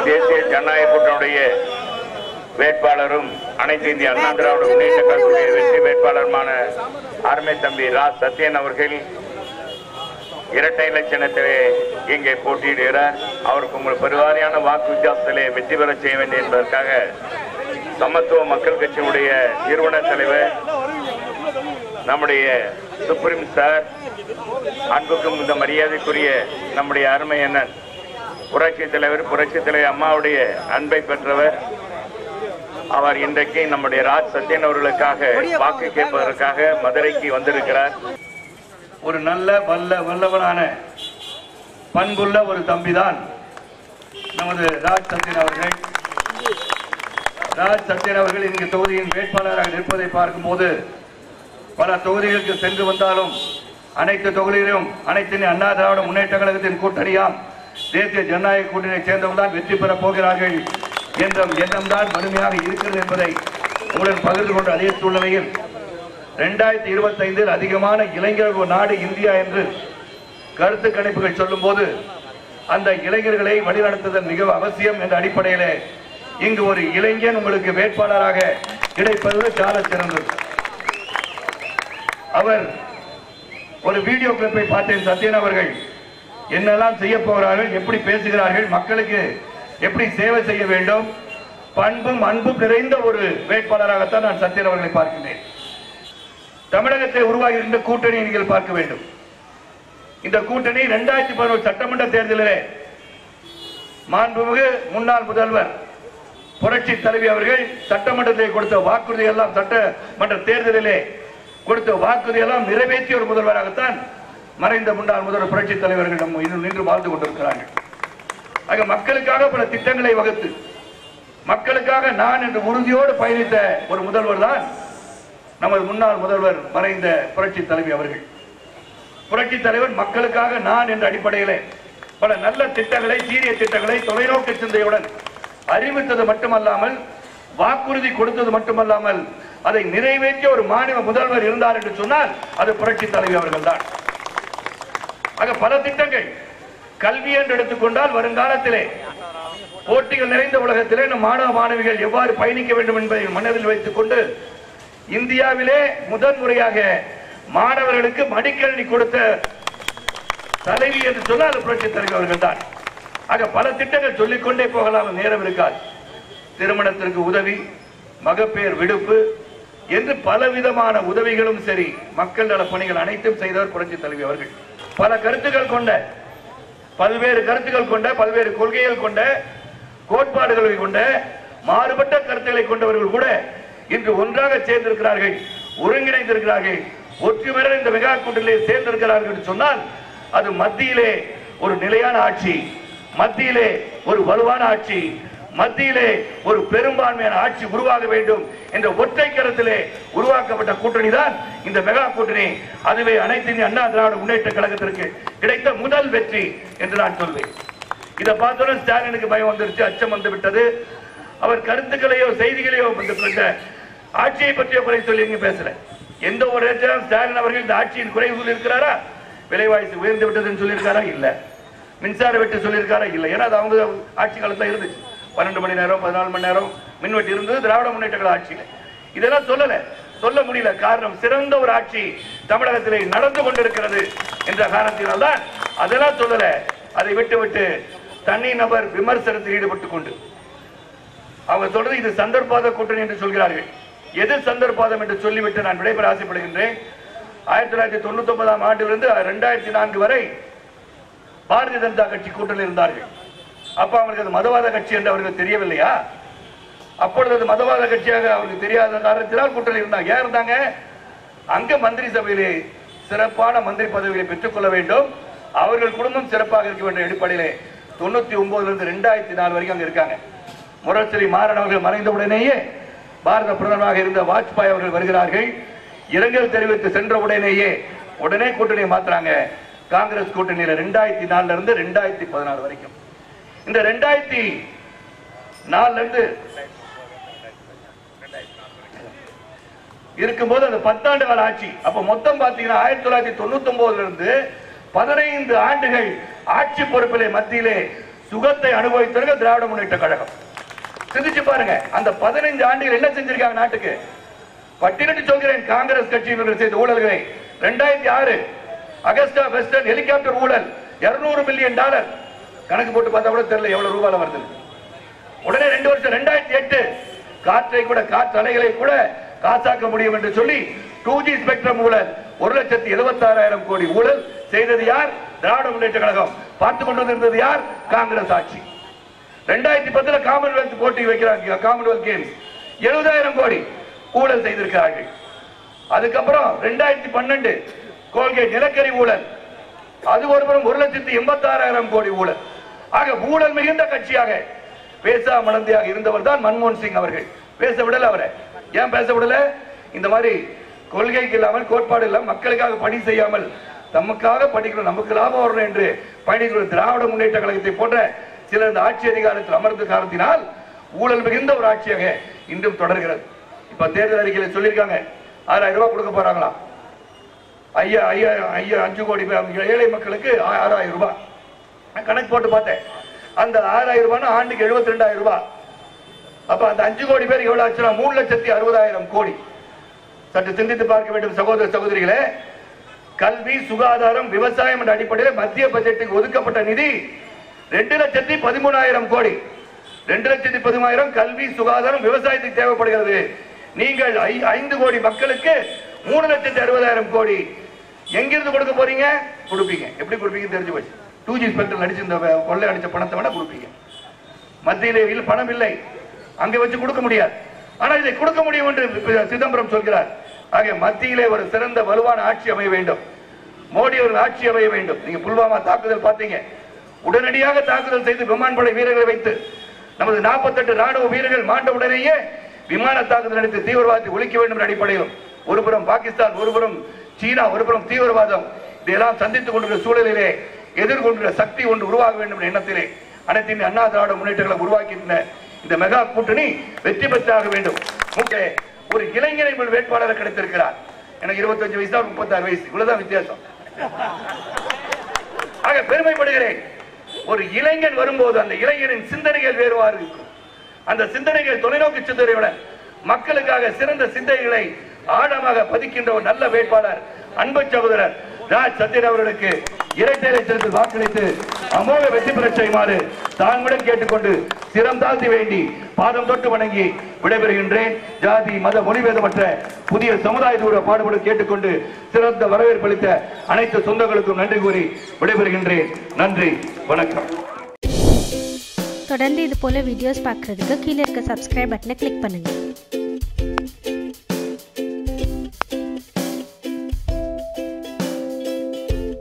தேசிய ஜனநாயக கூட்டணியுடைய வேட்பாளரும் அனைத்து இந்திய அண்ணா திராவிட முன்னேற்ற கழகத்துடைய வெற்றி வேட்பாளருமான அருமை தம்பி ரா சத்யன் அவர்கள் இரட்டை இலட்சணத்திலே இங்கே போட்டியிடுகிறார். அவருக்கு உங்கள் பெருவாரியான வாக்கு வித்தியாசத்திலே வெற்றி பெற செய்ய வேண்டும் என்பதற்காக சமத்துவ மக்கள் கட்சியினுடைய நிறுவன தலைவர் நம்முடைய சுப்ரீம் சார் அன்புக்கும் இந்த மரியாதைக்குரிய நம்முடைய அருமை அண்ணன் புரட்சி தலைவர் புரட்சி தலைவர் அம்மாவுடைய அன்பை பெற்றவர். அவர் இன்றைக்கு நம்முடைய ராஜ் சத்யன் அவர்களுக்காக வாக்கு கேட்பதற்காக மதுரைக்கு வந்திருக்கிறார். ஒரு நல்ல வல்ல வல்லவனான பண்புள்ள ஒரு தம்பிதான் நமது ராஜ் சத்யன் அவர்கள். ராஜ் சத்யன் அவர்கள் இங்கு தொகுதியின் வேட்பாளராக நிற்பதை பார்க்கும்போது பல தொகுதிகளுக்கு சென்று வந்தாலும் அனைத்து தொகுதிகளிலும் அனைத்து அண்ணா திராவிட முன்னேற்ற கழகத்தின் கூட்டணியாம் தேசிய ஜனநாயக கூட்டணியை சேர்ந்தவர்கள் வெற்றி பெறப் போகிறார்கள் என்ற எண்ணம் தான் வலிமையாக இருக்கிறது என்பதை உங்களுடன் பகிர்ந்து கொண்டு அறிவித்துள்ளவையில் சூழ்நிலையில் இரண்டாயிரத்தி இருபத்தைந்தில் அதிகமான இளைஞர்கள் நாடு இந்தியா என்று கருத்து கணிப்புகள் சொல்லும் போது அந்த இளைஞர்களை வழிநடத்துதல் மிக அவசியம் என்ற அடிப்படையிலே இங்கு ஒரு இளைஞன் உங்களுக்கு வேட்பாளராக கிடைப்பது சால சிறந்தது. அவர் ஒரு வீடியோ கிளிப்பை பார்த்தேன் சத்யன் அவர்கள். என்னெல்லாம் செய்ய போகிறார்கள் எப்படி பேசுகிறார்கள் மக்களுக்கு எப்படி சேவை செய்ய வேண்டும் பண்பும் அன்பும் நிறைந்த ஒரு வேட்பாளராகத்தான் நான் சத்யன் அவர்களை பார்க்கிறேன் தமிழகத்தை உருவாகி இருந்த கூட்டணியை நீங்கள் பார்க்க வேண்டும். இந்த கூட்டணி இரண்டாயிரத்தி பதினோரு சட்டமன்ற தேர்தலிலே மாண்புமிகு முன்னாள் முதல்வர் புரட்சி தலைவி அவர்கள் சட்டமன்றத்தில் கொடுத்த வாக்குறுதி எல்லாம் சட்டமன்ற தேர்தலிலே கொடுத்த வாக்குறுதி எல்லாம் நிறைவேற்றிய ஒரு முதல்வராகத்தான் மறைந்த முன்னாள் முதல்வர் புரட்சி தலைவர்கள் நம்ம இன்னும் நின்று வாழ்ந்து கொண்டிருக்கிறார்கள். ஆக மக்களுக்காக பல திட்டங்களை வகுத்து மக்களுக்காக நான் என்று உறுதியோடு பயணித்த ஒரு முதல்வர் தான் நமது முன்னாள் முதல்வர் மறைந்த புரட்சி தலைவி அவர்கள். புரட்சி தலைவர் மக்களுக்காக நான் என்ற அடிப்படையிலே பல நல்ல திட்டங்களை சீரிய திட்டங்களை தொலைநோக்கு சிந்தையுடன் அறிவித்தது மட்டுமல்லாமல் வாக்குறுதி கொடுத்தது மட்டுமல்லாமல் அதை நிறைவேற்றிய ஒரு மாநில முதல்வர் இருந்தார் என்று சொன்னால் அது புரட்சி தலைவி அவர்கள் தான் ஆக பல திட்டங்கள். கல்வி என்று எடுத்துக்கொண்டால் வருங்காலத்திலே போட்டிகள் நிறைந்த உலகத்திலே நம் மாணவ மாணவிகள் எவ்வாறு பயணிக்க வேண்டும் என்பதை மனதில் வைத்துக் கொண்டு இந்தியாவிலே முதன் முறையாக மாணவர்களுக்கு மடிக்கணினி கொடுத்த தலைவி என்று சொன்னால் புரட்சி தலைவர் அவர்கள் தான் ஆக பல திட்டங்கள் சொல்லிக்கொண்டே போகலாம் நேரம் இருக்காது. திருமணத்திற்கு உதவி மகப்பேர் விடுப்பு என்று பலவிதமான உதவிகளும் சரி மக்கள் நல பணிகள் அனைத்தும் செய்தவர் புரட்சி தலைவி அவர்கள். பல கருத்துக்கள் கொண்ட பல்வேறு கருத்துக்கள் கொண்ட பல்வேறு கொள்கைகள் கொண்ட கோட்பாடுகளை கொண்ட மாறுபட்ட கருத்துக்களை கொண்டவர்கள் கூட இன்று ஒன்றாக சேர்ந்திருக்கிறார்கள் ஒருங்கிணைந்திருக்கிறார்கள் ஒற்றுமையுடன் இந்த மெகா கூட்டிலே சேர்ந்திருக்கிறார்கள் என்று சொன்னால் அது மத்தியிலே ஒரு நிலையான ஆட்சி மத்தியிலே ஒரு வலுவான ஆட்சி மத்தியிலே ஒரு பெரும்பான்மையான ஆட்சி உருவாக வேண்டும் என்ற ஒற்றை கரத்திலே உருவாக்கப்பட்ட கூட்டணி தான் இந்த மெகா கூட்டணி. அதுவே அனைத்து இந்திய அண்ணா திராவிட முன்னேற்ற கழகத்திற்கு கிடைத்த முதல் வெற்றி என்று நான் சொல்வேன். இதை பார்த்தோன்னா ஸ்டாலினுக்கு பயம் வந்துருச்சு அச்சம் வந்து விட்டது அவர் கருத்துக்களையோ செய்திகளையோ வந்து ஆட்சியை பற்றிய குறை சொல்லி இங்க பேசல. எந்த ஒரு இடத்திலும் ஸ்டாலின் அவர்கள் இந்த ஆட்சியின் குறை சொல்லி இருக்கிறாரா விலைவாசி உயர்ந்து விட்டதுன்னு சொல்லியிருக்காரா? இல்ல. மின்சார வெட்டு சொல்லியிருக்காரா? இல்ல. ஏன்னா அது அவங்க ஆட்சி காலத்தான் இருந்துச்சு. பன்னெண்டு மணி நேரம் பதினாலு மணி நேரம் மின்வெட்டு இருந்தது திராவிட முன்னேற்ற ஆட்சியில். இதெல்லாம் சொல்லல. சொல்ல முடியல. காரணம் சிறந்த ஒரு ஆட்சி தமிழகத்திலே நடந்து கொண்டிருக்கிறது என்ற காரணத்தினால் தான் அதெல்லாம் சொல்லல. அதை விட்டு விட்டு தனி நபர் விமர்சனத்தில் ஈடுபட்டுக் கொண்டு. அவங்க சொல்றது இது சந்தர்ப்பாத கூட்டணி என்று சொல்கிறார்கள். எது சந்தர்ப்பாதம் என்று சொல்லிவிட்டு நான் விடைபெற ஆசைப்படுகின்றேன். ஆயிரத்தி தொள்ளாயிரத்தி தொண்ணூத்தி ஒன்பதாம் ஆண்டிலிருந்து இரண்டாயிரத்தி நான்கு வரை பாரதிய ஜனதா கட்சி கூட்டணியில் இருந்தார்கள். அப்ப அவங்களுக்கு அது மதவாத கட்சி என்று அவருக்கு தெரியவில்லையா? அப்பொழுது அது மதவாத கட்சியாக அவருக்கு தெரியாத காரணத்தினால் கூட்டணி இருந்தாங்க. ஏன் இருந்தாங்க? அங்க மந்திரி சபையிலே சிறப்பான மந்திரி பதவிகளை பெற்றுக்கொள்ள வேண்டும். அவர்கள் குடும்பம் சிறப்பாக இருக்க வேண்டும் அடிப்படையிலே. தொண்ணூத்தி ஒன்பதுல இருந்து ரெண்டாயிரத்தி நாலு வரைக்கும் அங்க இருக்காங்க. முரசொலி மாறன் அவர்கள் பாரத பிரதமராக இருந்த வாஜ்பாய் அவர்கள் வருகிறார்கள். இரங்கல் தெரிவித்து சென்ற உடனேயே உடனே கூட்டணியை மாத்துறாங்க. காங்கிரஸ் கூட்டணியில ரெண்டாயிரத்தி நாலுல இருந்து ரெண்டாயிரத்தி பதினாலு வரைக்கும். இந்த ரெண்டாயிரத்தி நாலுல இருந்து இருக்கும்போது அந்த பத்தாண்டு கால ஆட்சி. அப்ப மொத்தம் பாத்தீங்கன்னா ஆயிரத்தி தொள்ளாயிரத்தி தொண்ணூத்தி ஒன்பதுல இருந்து பதினைந்து ஆண்டுகள் ஆட்சி பொறுப்பிலே மத்தியிலே சுகத்தை அனுபவித்தவர்கள் திராவிட முன்னேற்ற கழகம். சிந்திச்சு பாருங்க அந்த பதினைந்து ஆண்டுகள் என்ன செஞ்சிருக்காங்க நாட்டுக்கு? பட்டியலிட்டு சொல்கிறேன் காங்கிரஸ் கட்சியினர் செய்த ஊழல்களை. ரெண்டாயிரத்தி ஆறு அகஸ்டா வெஸ்டர்ன் ஹெலிகாப்டர் ஊழல் 200 மில்லியன் டாலர். கணக்கு போட்டு பார்த்தா கூட தெரியல எவ்வளவு ரூபாயில வருது உடனே ரெண்டு வருஷம் ரெண்டாயிரத்தி எட்டு காற்றை கூட காற்று அலைகளை கூட காசாக்க முடியும் என்று சொல்லி டூ ஜி ஸ்பெக்ட்ரம் ஊழல் ஒரு லட்சத்தி எழுபத்தாறாயிரம் கோடி ஊழல் செய்தது யார்? திராவிட முன்னேற்ற கழகம். பார்த்து கொண்டு வந்திருந்தது யார்? காங்கிரஸ் ஆட்சி. ரெண்டாயிரத்தி பத்துல காமன்வெல்த் போட்டி வைக்கிறாங்க காமன்வெல்த் கேம்ஸ் எழுபதாயிரம் கோடி ஊழல் செய்திருக்கிறார்கள். அதுக்கப்புறம் ரெண்டாயிரத்தி பன்னெண்டு கோல்கேட் நிலக்கரி ஊழல். அது ஒருபுறம் ஒரு லட்சத்தி எண்பத்தாறாயிரம் கோடி ஊழல். ஆக ஊழல் மிகுந்த கட்சியாக பேசா மனந்தியாக இருந்தவர் தான் மன்மோகன் சிங் அவர்கள். பேச விடல அவரை. ஏன் பேச விடல? இந்த மாதிரி கொள்கைக்கு இல்லாமல் கோட்பாடு இல்லாமல் மக்களுக்காக பணி செய்யாமல் நமக்காக படிக்கணும் நமக்கு லாபம் வரணும் என்று பயணிக்கிற திராவிட முன்னேற்ற கழகத்தை போன்ற சிலர் இந்த ஆட்சி அதிகாரத்தில் அமர்ந்த காரணத்தினால் ஊழல் மிகுந்த ஒரு ஆட்சியாக இன்றும் தொடர்கிறது. இப்ப தேர்தல் அறிக்கையில் சொல்லியிருக்காங்க. ஆறாயிரம் ரூபாய் கொடுக்க போறாங்களா ஐயா ஐயா ஐயா அஞ்சு கோடி ஏழை மக்களுக்கு ஆ- ஆறாயிரம் ரூபாய். நான் கணக்கு போட்டு பார்த்தேன். அந்த ஆறாயிரம் ரூபாய் ஆண்டுக்கு எழுபத்தி ரெண்டாயிரம் ரூபாய் அப்ப அந்த அஞ்சு கோடி பேர் எவ்வளவு ஆச்சுன்னா மூணு லட்சத்தி அறுபதாயிரம் கோடி. சற்று சிந்தித்து பார்க்க வேண்டும் சகோதர சகோதரிகளே. கல்வி சுகாதாரம் விவசாயம் என்ற அடிப்படையில் மத்திய பட்ஜெட்டுக்கு ஒதுக்கப்பட்ட நிதி ரெண்டு லட்சத்தி பதிமூணாயிரம் கோடி. ரெண்டு லட்சத்தி பதிமூணாயிரம் கல்வி சுகாதாரம் விவசாயத்துக்கு தேவைப்படுகிறது. நீங்கள் ஐ- ஐந்து கோடி மக்களுக்கு மூணு லட்சத்தி அறுபதாயிரம் கோடி. எங்கிருந்து கொடுக்க போறீங்க? கொடுப்பீங்க. எப்படி கொடுப்பீங்க தெரிஞ்சு போச்சு. டூ ஜி ஸ்பெக்டர் அடிச்சு இந்த கொள்ளை அடிச்ச பணத்தை வேணா கொடுப்பீங்க. மத்தியில் பணம் இல்லை. அங்கே வச்சு கொடுக்க முடியாது. ஆனா இதை கொடுக்க முடியும் என்று சிதம்பரம் சொல்கிறார். ஆக மத்தியிலே ஒரு சிறந்த வலுவான ஆட்சி அமைய வேண்டும். மோடி அவர்கள் ஆட்சி அமைய வேண்டும். நீங்க புல்வாமா தாக்குதல் பார்த்தீங்க. உடனடியாக தாக்குதல் செய்து விமானப்படை வீரர்களை வைத்து நமது 48 ராணுவ வீரர்கள் மாண்ட உடனேயே விமான தாக்குதல் நடத்தி தீவிரவாதத்தை ஒழிக்க வேண்டும் என்ற அடிப்படையிலும் ஒருபுறம் பாகிஸ்தான் ஒருபுறம் சீனா ஒருபுறம் தீவிரவாதம். இதையெல்லாம் சந்தித்துக் கொண்டிருக்கிற சூழலிலே எதிர்கொண்டுள்ள சக்தி ஒன்று உருவாக வேண்டும் என்ற எண்ணத்திலே அனைத்து அண்ணா திராவிட முன்னேற்றங்களை உருவாக்கின்ற இந்த மெகா கூட்டணி வெற்றி பெற்றாக வேண்டும். ஒரு இளைஞரை வேட்பாளர் கிடைத்திருக்கிறார். எனக்கு 25 வயசு தான் முப்பத்தாறு வயசு. இவ்வளவுதான் வித்தியாசம். ஆக பெருமைப்படுகிறேன். ஒரு இளைஞன் வரும்போது அந்த இளைஞரின் சிந்தனைகள் வேறுவாறு இருக்கும். அந்த சிந்தனைகள் தொலைநோக்கு சிந்தனையுடன் மக்களுக்காக சிறந்த சிந்தனைகளை ஆழமாக பதிக்கின்ற ஒரு நல்ல வேட்பாளர் அன்பு சகோதரர் ராஜ் சத்யன் அவர்களுக்கு இரட்டை லட்சத்தில் வாக்களித்து அமோக வெற்றி பெறச் செய்யுமாறு தாங்களுடன் கேட்டுக்கொண்டு சிரம் தாழ்த்தி வேண்டி பாதம் தொட்டு வணங்கி விடைபெறுகின்றேன். ஜாதி மத மொழிவேதமற்ற புதிய சமுதாயத்தோடு பாடுபட கேட்டுக்கொண்டு சிறந்த வரவேற்பு அளித்த அனைத்து சொந்தங்களுக்கும் நன்றி கூறி விடைபெறுகின்றேன். நன்றி வணக்கம். தொடர்ந்து இது போல வீடியோஸ் பார்க்குறதுக்கு கீழே இருக்க சப்ஸ்கிரைப் பட்டனை கிளிக் பண்ணுங்கள்